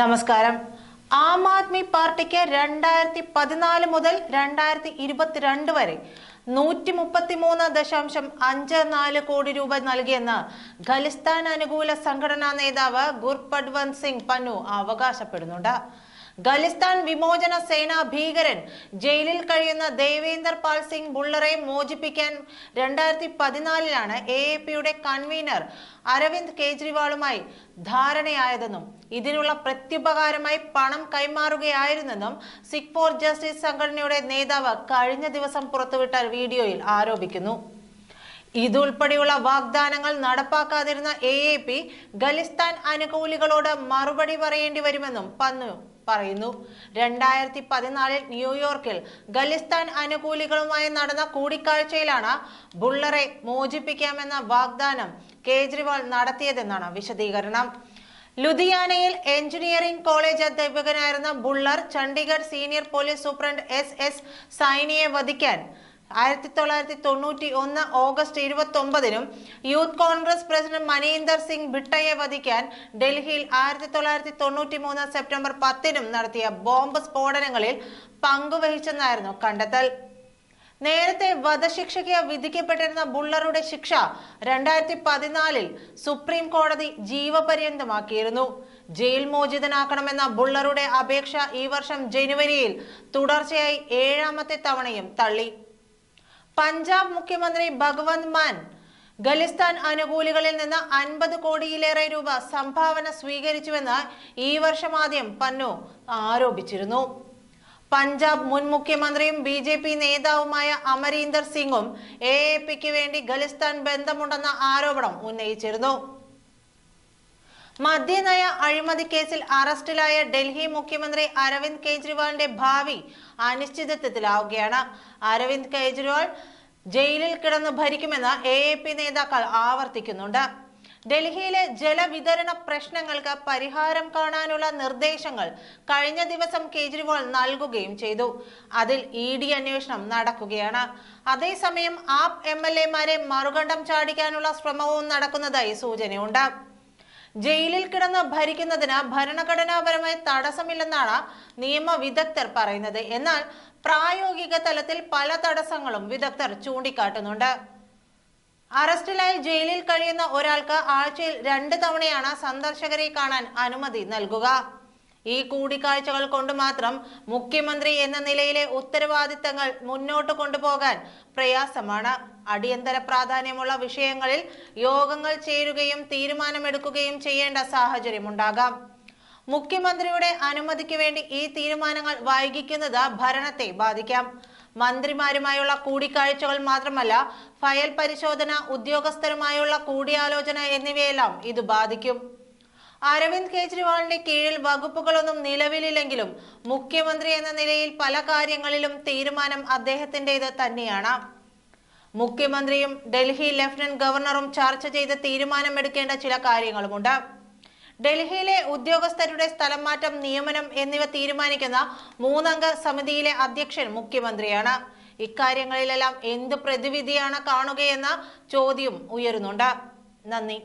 നമസ്കാരം. ആം ആദ്മി പാർട്ടിക്ക് രണ്ടായിരത്തി പതിനാല് മുതൽ രണ്ടായിരത്തി ഇരുപത്തിരണ്ട് വരെ നൂറ്റി മുപ്പത്തി മൂന്ന് ദശാംശം അഞ്ച് നാല് കോടി രൂപ നൽകിയെന്ന് ഖലിസ്ഥാൻ അനുകൂല സംഘടനാ നേതാവ് ഗുർപഡ്വന്ത് സിംഗ് പന്നു അവകാശപ്പെടുന്നുണ്ട്. ഖലിസ്ഥാൻ വിമോചന സേനാ ഭീകരൻ ജയിലിൽ കഴിയുന്ന ദേവേന്ദർ പാൽ സിംഗ് ബുള്ളറെ മോചിപ്പിക്കാൻ രണ്ടായിരത്തി പതിനാലിലാണ് എ എ പിയുടെ കൺവീനർ അരവിന്ദ് കെജ്രിവാളുമായി ധാരണയായതെന്നും ഇതിനുള്ള പ്രത്യുപകാരമായി പണം കൈമാറുകയായിരുന്നെന്നും സിഖ് ഫോർ ജസ്റ്റിസ് സംഘടനയുടെ നേതാവ് കഴിഞ്ഞ ദിവസം പുറത്തുവിട്ട വീഡിയോയിൽ ആരോപിക്കുന്നു. ഇതുൾപ്പെടെയുള്ള വാഗ്ദാനങ്ങൾ നടപ്പാക്കാതിരുന്ന എ എ പി ഖലിസ്ഥാൻ അനുകൂലികളോട് മറുപടി പറയേണ്ടി വരുമെന്നും പന്നു പറയുന്നു. രണ്ടായിരത്തി പതിനാലിൽ ന്യൂയോർക്കിൽ ഖലിസ്ഥാൻ അനുകൂലികളുമായി നടന്ന കൂടിക്കാഴ്ചയിലാണ് ബുള്ളറെ മോചിപ്പിക്കാമെന്ന വാഗ്ദാനം കേജ്രിവാൾ നടത്തിയതെന്നാണ് വിശദീകരണം. ലുധിയാനയിൽ engineering college അധ്യാപകനായിരുന്ന Bhullar Chandigarh senior police superintendent S S സൈനിയെ വധിക്കാൻ ആയിരത്തി തൊള്ളായിരത്തി തൊണ്ണൂറ്റി ഒന്ന് ഓഗസ്റ്റ് ഇരുപത്തി ഒമ്പതിനും Youth Congress president Maninder Singh ഭിട്ടയെ വധിക്കാൻ ഡൽഹിയിൽ ആയിരത്തി തൊള്ളായിരത്തി തൊണ്ണൂറ്റി മൂന്ന് സെപ്റ്റംബർ പത്തിനും നടത്തിയ ബോംബ് സ്ഫോടനങ്ങളിൽ പങ്കുവഹിച്ചെന്നായിരുന്നു കണ്ടെത്തൽ. നേരത്തെ വധശിക്ഷയ്ക്ക് വിധിക്കപ്പെട്ടിരുന്ന ബുള്ളറുടെ ശിക്ഷ രണ്ടായിരത്തി പതിനാലിൽ സുപ്രീം കോടതി ജീവപര്യന്തമാക്കിയിരുന്നു. ജയിൽ മോചിതനാക്കണമെന്ന ബുള്ളറുടെ അപേക്ഷ ഈ വർഷം ജനുവരിയിൽ തുടർച്ചയായി ഏഴാമത്തെ തവണയും തള്ളി. പഞ്ചാബ് മുഖ്യമന്ത്രി ഭഗവന്ത് മാൻ ഖലിസ്ഥാൻ അനുകൂലികളിൽ നിന്ന് അൻപത് കോടിയിലേറെ രൂപ സംഭാവന സ്വീകരിച്ചുവെന്ന് ഈ വർഷം ആദ്യം പന്നു ആരോപിച്ചിരുന്നു. പഞ്ചാബ് മുൻ മുഖ്യമന്ത്രിയും ബി ജെ പി നേതാവുമായ അമരീന്ദർ സിംഗും എ എ പിക്ക് വേണ്ടി ഖലിസ്ഥാൻ ബന്ധമുണ്ടെന്ന ആരോപണം ഉന്നയിച്ചിരുന്നു. മദ്യനയ അഴിമതി കേസിൽ അറസ്റ്റിലായ ഡൽഹി മുഖ്യമന്ത്രി അരവിന്ദ് കെജ്രിവാളിന്റെ ഭാവി അനിശ്ചിതത്വത്തിലാവുകയാണ്. അരവിന്ദ് കെജ്രിവാൾ ജയിലിൽ കിടന്ന് ഭരിക്കുമെന്ന് എ എ പി നേതാക്കൾ ആവർത്തിക്കുന്നുണ്ട്. ഡൽഹിയിലെ ജലവിതരണ പ്രശ്നങ്ങൾക്ക് പരിഹാരം കാണാനുള്ള നിർദ്ദേശങ്ങൾ കഴിഞ്ഞ ദിവസം കേജ്രിവാൾ നൽകുകയും ചെയ്തു. അതിൽ ഇ ഡി അന്വേഷണം നടക്കുകയാണ്. അതേസമയം ആപ് എം എൽ എമാരെ മറുകണ്ഠം ചാടിക്കാനുള്ള ശ്രമവും നടക്കുന്നതായി സൂചനയുണ്ട്. ജയിലിൽ കിടന്ന് ഭരിക്കുന്നതിന് ഭരണഘടനാപരമായി തടസ്സമില്ലെന്നാണ് നിയമവിദഗ്ധർ പറയുന്നത്. എന്നാൽ പ്രായോഗിക തലത്തിൽ പല തടസ്സങ്ങളും വിദഗ്ധർ ചൂണ്ടിക്കാട്ടുന്നുണ്ട്. അറസ്റ്റിലായി ജയിലിൽ കഴിയുന്ന ഒരാൾക്ക് ആഴ്ചയിൽ രണ്ട് തവണയാണ് സന്ദർശകരെ കാണാൻ അനുമതി നൽകുക. ഈ കൂടിക്കാഴ്ചകൾ കൊണ്ട് മാത്രം മുഖ്യമന്ത്രി എന്ന നിലയിലെ ഉത്തരവാദിത്തങ്ങൾ മുന്നോട്ട് കൊണ്ടുപോകാൻ പ്രയാസമാണ്. അടിയന്തര പ്രാധാന്യമുള്ള വിഷയങ്ങളിൽ യോഗങ്ങൾ ചേരുകയും തീരുമാനമെടുക്കുകയും ചെയ്യേണ്ട സാഹചര്യമുണ്ടാകാം. മുഖ്യമന്ത്രിയുടെ അനുമതിക്ക് വേണ്ടി ഈ തീരുമാനങ്ങൾ വൈകിക്കുന്നത് ഭരണത്തെ ബാധിക്കാം. മന്ത്രിമാരുമായുള്ള കൂടിക്കാഴ്ചകൾ മാത്രമല്ല ഫയൽ പരിശോധന ഉദ്യോഗസ്ഥരുമായുള്ള കൂടിയാലോചന എന്നിവയെല്ലാം ഇത് ബാധിക്കും. അരവിന്ദ് കെജ്രിവാളിന്റെ കീഴിൽ വകുപ്പുകളൊന്നും നിലവിലില്ലെങ്കിലും മുഖ്യമന്ത്രി എന്ന നിലയിൽ പല കാര്യങ്ങളിലും തീരുമാനം അദ്ദേഹത്തിന്റെത് തന്നെയാണ്. മുഖ്യമന്ത്രിയും ഡൽഹി ലഫ്റ്റനന്റ് ഗവർണറും ചർച്ച ചെയ്ത് തീരുമാനമെടുക്കേണ്ട ചില കാര്യങ്ങളുമുണ്ട്. ഡൽഹിയിലെ ഉദ്യോഗസ്ഥരുടെ സ്ഥലം മാറ്റം നിയമനം എന്നിവ തീരുമാനിക്കുന്ന മൂന്നംഗ സമിതിയിലെ അധ്യക്ഷൻ മുഖ്യമന്ത്രിയാണ്. ഇക്കാര്യങ്ങളിലെല്ലാം എന്ത് പ്രതിവിധിയാണ് കാണുകയെന്ന ചോദ്യം ഉയരുന്നുണ്ട്. നന്ദി.